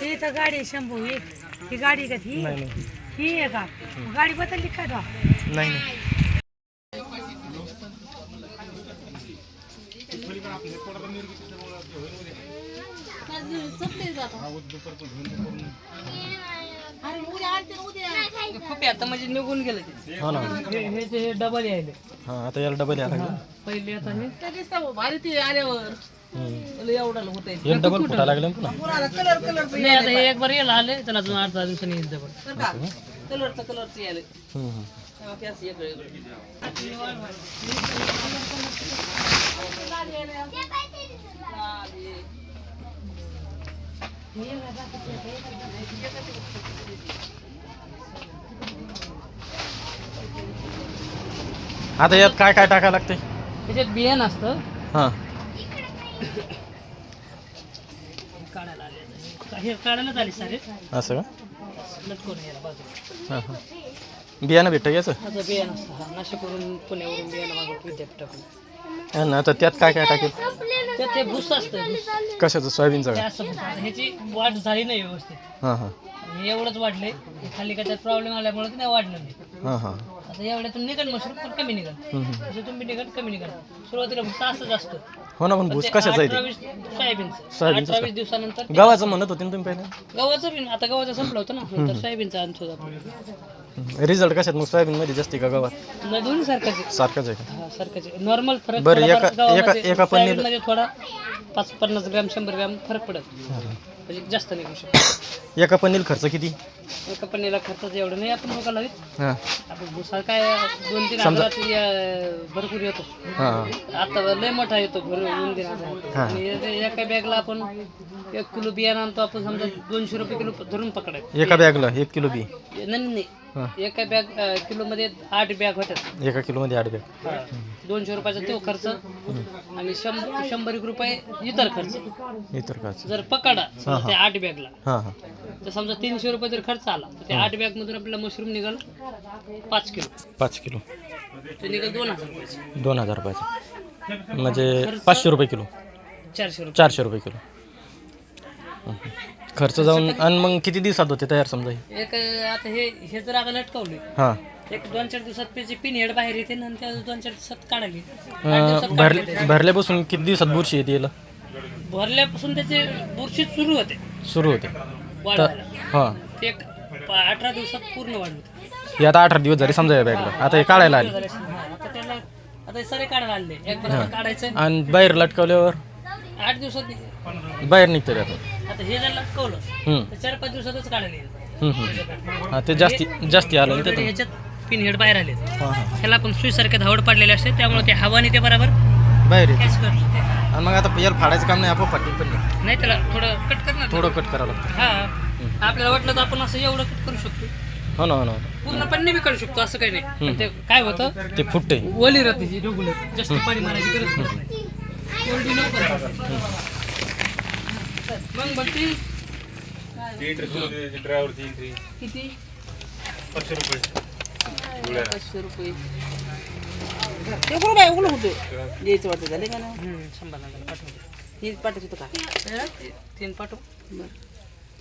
ती तर गाडी आहे शंभू ही. ही गाडी का ती? नाही नाही. ही आहे का? गाडी बदलली का तो? नाही नाही. खूप आता म्हणजे निघून गेलं ते. हो ना. हे हे जे हे डबल यायले हा. आता याला डबल यायला लागलं पहिले आता हे. ते दिसतं भारी ते आल्यावर. हम्म. एवढं होतंय एक डबल फुटा लागलं ना पुन्हा? कलर कलर नाही आता हे एक बार यायला आले त्याला अजून आठ दहा दिवसांनी येईल डबल कलरचं कलरचं यायले हम्म, हम्म. तेव्हा ते असं वेगळं. वेगळं. आता यात काय काय टाकायला लागते? त्याच्यात बियाणं असतं. हा. काढायला आले हे काढायलाच आले सारे. असं लटकून यायला बाजूला. का हा हा. बियाणं भेटतं याचं? बियाणं असतं हा. नाशिकवरून पुण्यावरून बियाणं मागवतो विद्यापीठाकडून हा ना आता त्यात काय काय टाकेल? त्यात ते भुस असतं. कशाचं? सोयाबीनचं ते का असं भुस. आता ह्याची वाढ झाली नाही व्यवस्थित. हां हां. हे एवढंच वाढले. खाली काय प्रॉब्लेम आल्यामुळे ते नाही वाढलं नाही. हां हां. आता एवढ्यातून निघल मशरूम पण कमी निघल हम्म, हम्म. त्याच्यातून बी निघल कमी निघल सुरुवातीला भुसा असंच असतो. हो ना पण भूस कशाचं आहे ते? सोयाबीनचं. सोयाबीनचं अठरावीस दिवसानंतर गव्हाचं म्हणत होते ना तुम्ही पहिले? गव्हाचं बी आता गव्हाचं संपलं होतं ना. नंतर सोयाबीनचं आणतो आपण. रिझल्ट कशात? मग सोयाबीनमध्ये जास्त आहे का गव्हात? न दोन्ही सारखंच सारखंच आहे का? हा सारखंच नॉर्मल फरक बरं, एका- गव्हामध्ये, एका- एका पन्नीला- सोयाबीनमध्ये थोडा पाच पन्नास ग्रॅम शंभर ग्रॅम फरक पडत. म्हणजे जास्त निघू शकतो. एका पनीर खर्च किती? एका पन्नीला खर्चाचं एवढं नाही. आपण बघायला लावीत हां. आपण भुसा काय दोन तीन हजारात या- भरपूर येतो. हां. आता लय मोठा येतो भर दोन तीन हजार. हा. आणि याच्या- एका बॅगला आपण एक किलो बियाणं आणतो आपण समजा दोनशे रुपये किलो धरून पकडायचं. एका बॅगला एक किलो बी? नाही नाही. हा. एका बॅग किलो मध्ये आठ बॅग होतात एका किलोमध्ये आठ बॅग. दोनशे रुपयाचा तो खर्च आणि शंभर शंभर एक रुपये इतर खर्च. इतर काय जर पकडा समजा त्या आठ बॅगला. हां हां. तर समजा तीनशे रुपये जर खर्च आला तर त्या आठ बॅग मधून आपल्याला मशरूम निघाल पाच किलो. पाच किलो. ते निघाल दोन हजार रुपये दोन हजार रुपयाचं. म्हणजे पाचशे रुपये किलो. चारशे रुपये. चारशे रुपये किलो. हं. खर्च जाऊन आणि मग किती दिवसात होते तयार समजा हे? एक आता हे हे जर आता लटकवले हां. एक दोन चार दिवसात त्याची पिन हेड बाहेर येते आणि त्या दोन चार दिवसात काढाली आठ दिवसात अं, काढले. भरले भरल्यापासून किती दिवसात बुरशी येते याला. भरल्यापासून त्याचे बुरशी सुरू होते. सुरू होते. वाढवायला. हां. ते एक प- अठरा दिवसात पूर्ण वाढवते हे आता अठरा दिवस झाले समजा या बॅगला आता हे काढायला आले आता त्याला आता हे सरे काढायला आणले. एक बरोबर काढायचं. आणि बाहेर लटकवल्यावर? आठ दिवसात बाहेर निघतं आता आता हे जर लटकवलं तर चार पाच दिवसातच काढायला येईल. हा ते जास्ती जास्ती आलं ना ते ह्याच्यात पिन हेड बाहेर आले हां हां. ह्याला पण सुईसारखे धावड पाडलेले असते त्यामुळे ते हवाने ते बरोबर. बाहेर येते. कॅच करतो ते. आणि मग आता याला फाडायचं काम नाही आपण फाटली पण नाही नाही त्याला थोडं कट करणार थोडं कट करावं लागतं. हा. आपल्याला वाटलं तर आपण असं एवढं कट करू शकतो. हो ना हो ना. पूर्णपणे बी करू शकतो असं काही नाही. पण ते काय होतं? ते फुटते ओली राहते जी रेग्युलर जास्त पाणी मारायची गरज नाही. कोरडी लवकर. मग बघती. किती? पाचशे रुपये. ते कुठं काय उघड होतं द्यायचं वाटतं झाले का ना शंभर पाठवते. हे पाठवत होतं का? ते- तीन पाठव.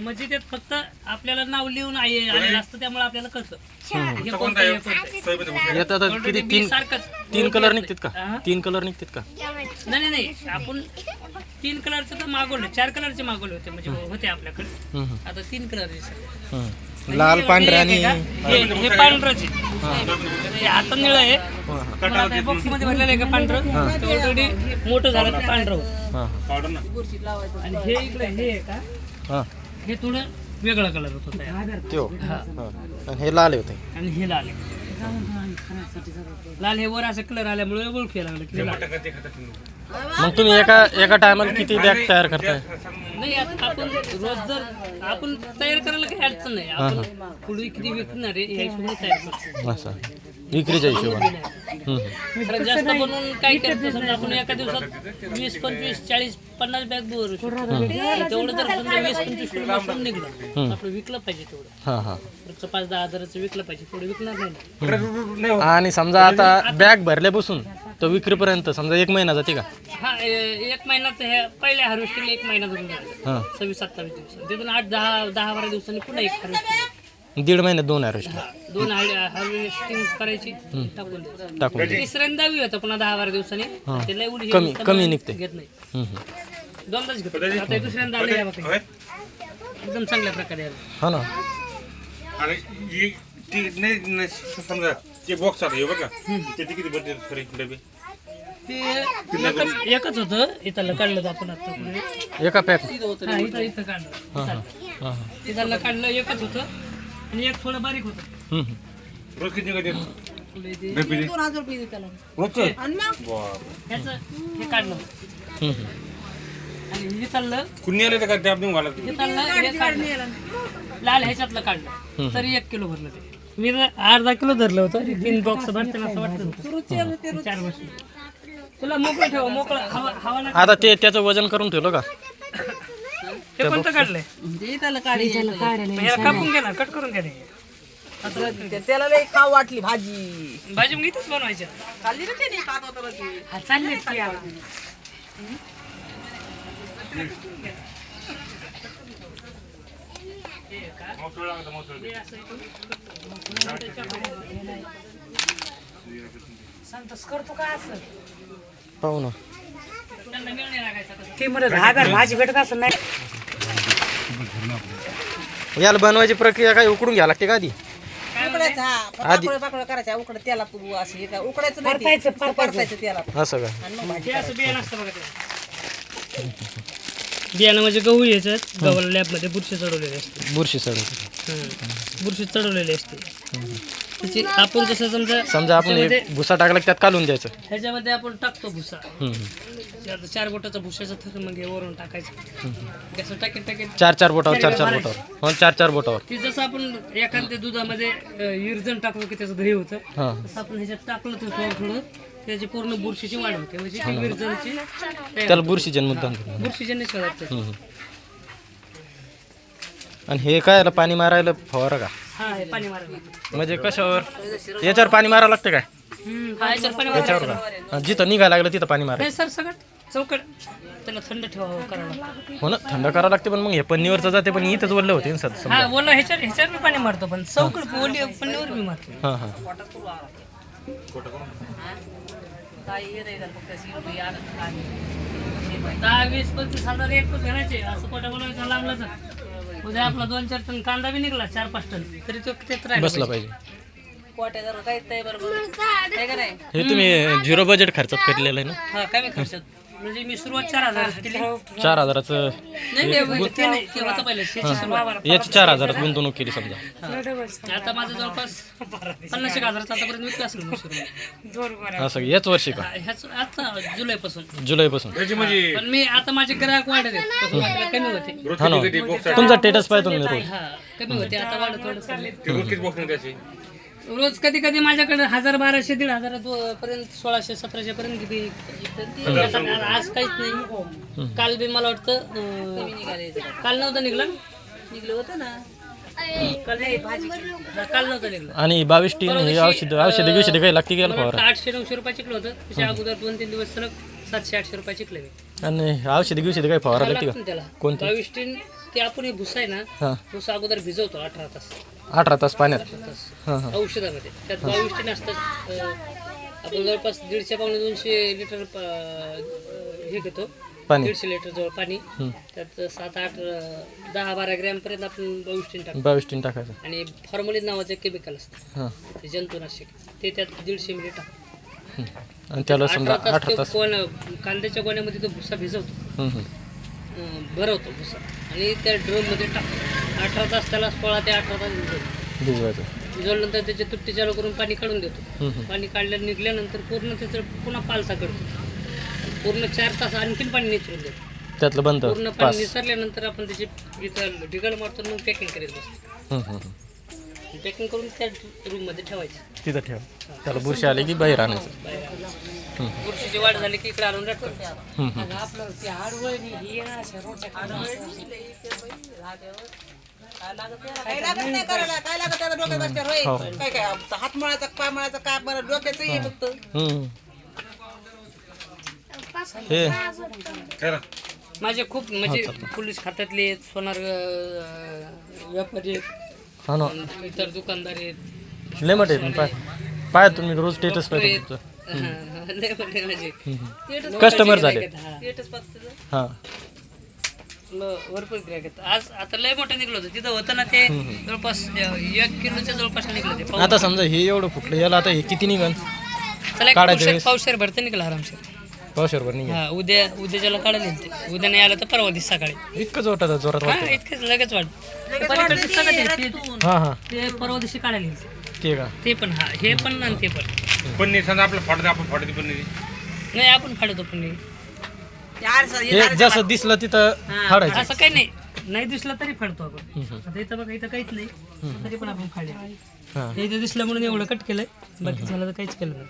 म्हणजे त्यात फक्त आपल्याला नाव लिहून आहे- आलेलं असतं त्यामुळे आपल्याला कळतं. हे कोणतं हे कोणतं. यात आता किती? तीन सारखंच तीन कलर निघतात हा? का तीन कलर निघतात का? नाही नाही नाही. आपण तीन कलरचं तर मागवलं. चार कलरचे मागवले होते म्हणजे होते आपल्याकडे. हं, हं, आता तीन कलर हं. लाल पांढरे आणि हे पांढरच. आहे आता निळं आहे. आता हे box मध्ये भरलेलं आहे का पांढरं? ऑलरेडी मोठं झालं पांढरं होतं. हां आणि हे इकडे हे आहे का? हां. हे थोडं वेगळा कलर होतो तयार. त्यो. हां. आणि हे लाल होते. आणि हे लाल आहे. लाल हे वर असं कलर आल्यामुळे ओळखू लागलं की हे लाल आहे. मग तुम्ही एका एका टायमाला किती बॅग तयार करताय? नाही आता आपण रोज जर आपण तयार करायला काही अडचण नाही. आपण पुढे किती विकणार आहे या हिशोबाने तयार करतो. असं. विक्रीच्या हिशोबाने. हम्म. कारण जास्त बनवून काय करतो समजा आपण एका दिवसात वीस पंचवीस चाळीस पन्नास बॅग भरू शकतो तेवढं जर समजा वीस पंचवीस किलो मसून निघलं आपलं विकलं पाहिजे तेवढं. हां हां. रोजचं पाच दहा हजाराचं विकलं पाहिजे तेवढं विकणार नाही ना. आणि समजा आता बॅग भरल्यापासून तो विक्रीपर्यंत समजा एक महिना जाते का? हा ए- एक महिन्यात हे पहिल्या हार्वेस्टिंग एक महिना धरून हां. सव्वीस सत्तावीस दिवस तिथून आठ दहा दहा बारा दिवसांनी पुन्हा एक हार्वेस्टिंग दीड महिन्यात दोन ॲव्हरेज दोन हार्वेस्टिंग करायची. टाकून द्यायची टाकून दे. तिसऱ्यांदा बी होतं पुन्हा दहा बारा दिवसांनी. ते लय उडी कमी- घेत कमी निघते. घेत नाही. हम्म, हम्म. दोनदाच घेतो. आता हे दुसऱ्यांदा आलं या बघा एकदम चांगल्या प्रकारे आलं. हा ना. आणि ही- ती नाही नाही, समजा ते बॉक्स आहे बघा. ते किती भरते खरे डबे? ते एकच एकच होतं. इथलं काढलं होतं आपण आता. एका पॅक हा, इथं इथं काढलं. हां हां. इथलं काढलं एकच होतं. आणि एक थोडं बारीक होतं. हम्म. रोज किती निघते दोन हजार रुपये देऊ त्याला रोजचे आणि मग? ह्याचं हे काढलं हम्म, हम्म. आणि इथलं कुणी आले तर काय त्या आपण इथलं हे काढलं लाल ह्याच्यातलं काढलं तरी एक किलो भरलं ते. मी अर्धा किलो धरलं होतं. तीन बॉक्स भरते असं वाटतं होतं. चार वर्ष. तुला मोकळं ठेव मोकळं. हवा हवा नाही आता ते त्याचं वजन करून ठेवलं का? ते कोणतं काढलंय? म्हणजे त्याला काढी मग ह्याला कापून घे ना कट करून घ्या ते. त्याला लई खाऊ वाटली भाजी. भाजी मग इथंच बनवायच्या खाल्ली ना त्याने खात होता ना ती. हा, चालले की आता. संतोष करतो का असं? पाहू ना. ते म्हणत दहा भाजी भेटत असं नाही. याला बनवायची प्रक्रिया काय उकडून घ्यावी लागते का आधी? उकडायचा हा. पाकळ्या करायच्या उकड त्याला असं हे काय उकडायचं नाही ते. परतायचं, नुसतं परतायचं. त्याला. असं का आणि मग भाजी ते असं बियाणं असतं बघा ते. बियाणं म्हणजे गहू यायचं गव्हाला लॅबमध्ये बुरशी चढवलेली असते. बुरशी चढवते. बुरशी चढवलेली असते. त्याची आपण जसं समजा समजा आपण त्याच्यामध्ये- भुसा टाकला की त्यात काढून द्यायचं. ह्याच्यामध्ये आपण टाकतो भुसा. हम्म, हम्म. चार- चार बोटाचा भुसाचा थर मग हे वरून टाकायचं. टाकेल टाकेल चार चार बोटावर चार चार बोटावर. हो चार चार बोटावर. ती जसं आपण एखाद्या दुधामध्ये अं, इरजण टाकलो की त्याचं दही होतं हां. तसं आपण ह्याच्यात टाकलं तर थोडं थोडं त्याची पूर्ण बुरशीची वाढ होते. म्हणजे ती विरजणची तयार त्याला बुरशीजन मुद्दाम. होते. पदार्थ हम्म, हम्म. आणि हे काय याला पाणी मारायला फवारा का? हा हे पाणी मारायला म्हणजे कशावर? याच्यावर पाणी मारावं लागतं काय? हा याच्यावर पाणी याच्यावर मारायला का जिथं निघायला लागलं तिथं पाणी नाही सर सगळं चौकट त्याला थंड ठेवावं करावं लागतं. हो ना थंड करावं लागते पण मग हे पन्नीवरचं जाते पण इथंच वरलं होते ना सर हा समजा ह्याच्यावर ह्याच्यावर मी पाणी मारतो पण चौकट ओली पन्नीवर मी मारतो. हां हां. दहा वीस पंचवीस हजार एक पण घालायचे असं पोटा बनवायचं लांबलाच उद्या आपला दोन चार टन कांदा बी निघला चार पाच टन. तरी तो तेच बसला पाहिजे. बरोबर. आहे का नाही? हे तुम्ही झिरो बजेट खर्चात केलेलं आहे ना? हा कमी खर्चात. म्हणजे मी सुरुवात चार हजार केली. चार हजाराचं नाही नाही, ते नाही ते होतं पहिले. शेती सुरुवात याची चार हजारात गुंतवणूक केली समजा. आता माझं जवळपास पन्नास एक हजाराचा आतापर्यंत विकला असेल याच वर्षी का? ह्याच आता जुलैपासून. जुलैपासून. त्याची म्हणजे पण मी आता माझे ग्राहक वाढत आहेत. कमी होते. हा ना. तुमचा स्टेटस पाहतो मी रोज. हा कमी होते. आता वाढत वाढत चालले. ते रोज किती बॉक्स निघायचे रोज कधी कधी माझ्याकडे हजार बाराशे दीड हजार पर्यंत सोळाशे सतराशे पर्यंत बी त्यासाठी आज काहीच नाही. काल बी मला वाटतं अं, काल नव्हतं निघलं. निघलं होतं ना. काल हा, काल नव्हतं निघलं. आणि बावीस टीन हे औषध औषधी गिषधी काही लागते गेलं मला वाटतं फवारा आठशे नऊशे रुपये चिकलं होतं. त्याच्या अगोदर दोन तीन दिवस सलग सातशे आठशे रुपये चिकले मी आणि औषधी गिषधी काही फवारा लागते का? कोणती? बावीस टीन ते आपण हे भुसा आहे ना हां. भुसा अगोदर भिजवतो अठरा तास. अठरा तास पाण्यात. तास. हां हां. औषधामध्ये. त्यात बावीस टीन असतात अं, आपण जवळपास दीडशे पावणे दोनशे लिटर प- अं, हे घेतो. पाणी. दीडशे लिटर जवळ पाणी. त्यात सात आठ अं, दहा बारा ग्रॅम पर्यंत आपण बावीस टीन टाकतो. बावीस टीन टाकायचं. आणि फॉर्मलिन नावाचं केमिकल असतं. हां. ते जंतुनाशक ते त्यात दीडशे मिली टाकतो आणि त्याला समजा अठरा अठरा तास तास. ते कोण कांद्याच्या गोण्यामध्ये तो भुसा भिजवतो. अं, भरवतो भुसा. आणि त्या ड्रममध्ये टाकतो अठरा तास त्याला सोळा ते अठरा तास भिजवतो भिजवायचं भिजवल्यानंतर त्याची तुट्टी चालू करून पाणी काढून देतो. हम्म, हम्म. पाणी काढल्या निघल्यानंतर पूर्ण त्याचं पुन्हा पालथा करतो. पूर्ण चार तास आणखीन पाणी निचरून देतो. त्यातलं बंद. पूर्ण पाणी निसरल्यानंतर आपण त्याची इथं ढिगाळ मारतो मग पॅकिंग करीत बसतो. हम्म, हम्म, हम्म. पॅकिंग करून त्या रूममध्ये ठेवायचं. तिथं ठेव. त्याला बुरशी आली की बाहेर आणायचं. बाहेर आणायचं. बुरशीची वाढ झाली की इकडे आणून ही. काय लागत नाही करायला? काय लागत त्याला डोक्यात बसत्या रोय. हो. काय काय हात मळाचा पाय मळाचा काय बरं डोक्याचं हे फक्त. हे. माझे खूप म्हणजे पोलीस खात्यातले आहेत, सोनार अं, व्यापारी आहेत, हा ना. इतर दुकानदार आहेत. लय मोठे. पाय पाय तुम्ही रोज स्टेटस पाहिजे तुमचं. म्हणजे कस्टमर झाले. हा. हा. ल- भरपूर गिऱ्हाईक आहेत. आज आता लय मोठं निघलं होतं. तिथं होतं ना ते जवळपास अं, एक किलोच्या जवळपास निघलं ते आता समजा हे एवढं फुटलं याला आता हे किती निघन? एक काढायच्या पावशेर वेळेस- पावशेर भरतं निघलं आरामशीर. पावशेरभर निघेल. हा उद्या उद्याच्याला काढायला येईल ते. उद्या नाही आलं तर परवा दिवस सकाळी. इतकंच वाटत जोरात हा वाटत. इतकंच लगेच वाढ ते- हा हा. परवा दिवशी काढायला येईल ते. ते का? ते पण हा हे पण आणि ते पण. पन्नीर समजा आपलं फाटत आपण फाटते पन्नीर नाही आपण फाडतो पण नाही यार सर हे जसं दिसलं तिथं फाडायचं. असं काही नाही. नाही दिसलं तरी फाडतो आपण. आता इथं बघा इथं काहीच नाही. तरी पण आपण फाडले हा. हे इथं दिसलं म्हणून एवढं कट केलंय. बाकी झालं तर काहीच केलं नाही.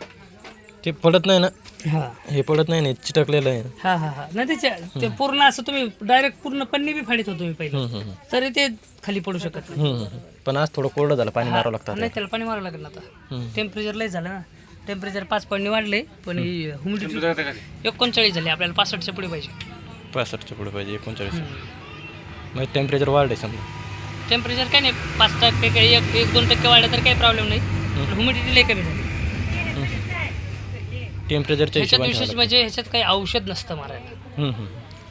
ते पडत नाही ना? हा. हे पडत नाही ना चिटकलेलं आहे. हा हा हा. नाही त्याच्या ते पूर्ण असं तुम्ही डायरेक्ट पूर्ण पन्नी बी फाडीत होतो तुम्ही पहिले. हम्म, हम्म, तरी ते खाली पडू शकत नाही. हम्म, हम्म. पण आज थोडं कोरडं झालं पाणी मारावं लागतं नाही त्याला पाणी मारावं लागेल ना आता. हम्म. टेम्परेचर लय झालं ना. टेम्परेचर पाच पॉईंट वाढले पण ह्युमिडिटी का ते? एकोणचाळीस झाले आपल्याला पासष्टच्या पुढे पाहिजे. पासष्टच्या पुढे पाहिजे एकोणचाळीस. म्हणजे टेम्परेचर वाढले समजा. टेम्परेचर काय नाही पाच टक्के काही एक एक दोन टक्के वाढलं तर काही प्रॉब्लेम नाही. ह्युमिडिटी लय कमी झाली. टेम्परेचरच्या ह्याच्यात हिशोबाने विशेष म्हणजे ह्याच्यात काही औषध नसतं मारायला. हम्म, हम्म,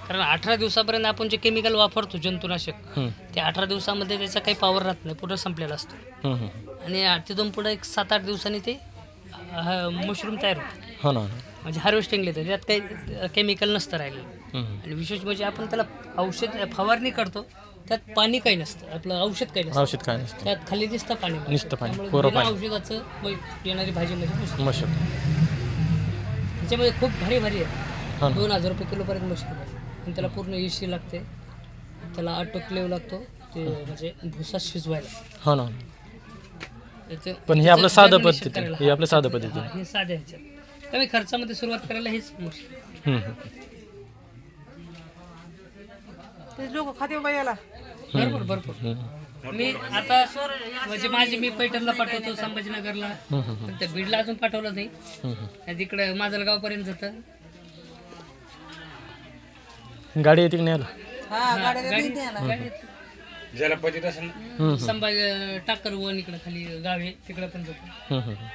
कारण अठरा दिवसापर्यंत आपण जे केमिकल वापरतो जंतुनाशक हम्म, ते अठरा दिवसामध्ये त्याचा काही पॉवर राहत नाही पूर्ण संपलेला असतो. हम्म, हम्म. आणि आ- तिथून पुढे एक सात आठ दिवसांनी ते मशरूम तयार होतं. हो ना. हो ना. म्हणजे हार्वेस्टिंग येतं. त्यात काही केमिकल नसतं राहिलेलं. हम्म, आणि विशेष म्हणजे आपण त्याला औषध फवारणी करतो त्यात पाणी काही नसतं. आपलं औषध काही नसतं. औषध काय नसतं. त्यात खाली दिसतं पाणी. नुसतं पाणी, त्यामुळे कोरं बिना पाणी. औषधाचं येणारी भाजी म्हणजे. मशक त्याच्यामध्ये खूप भारी भारी आहे. हो ना. दोन हजार रुपये किलोपर्यंत मशरूम आहे. आणि त्याला पूर्ण एसी लागते. त्याला ऑटोक्लेव लागतो. ते म्हणजे भुसा शिजवायला. हो ना हो ना. पण हे आपलं साधं पद्धतीने करायला. हे आपलं साधं पद्धतीने हा, हे साध्या ह्याच्यात कमी खर्चामध्ये सुरुवात करायला हेच मुश्किल हम्म, हम्म. ते लोक खाते बाबा याला. भरपूर भरपूर. हम्म, मी आता म्हणजे माझी मी पैठणला पाठवतो संभाजीनगरला. हम्म, हम्म, पण त्या बीडला अजून पाठवलं नाही. हम्म, हम्म. आणि तिकडं माजलगाव पर्यंत जातं. गाडी येते की नाही हा गाड्या गाडी- याला. गाडी- ज्याला पाहिजे असेल ना. हम्म, संभाजी टाकर वन इकडं खाली गाव आहे तिकडं पण जातो. हम्म, हम्म.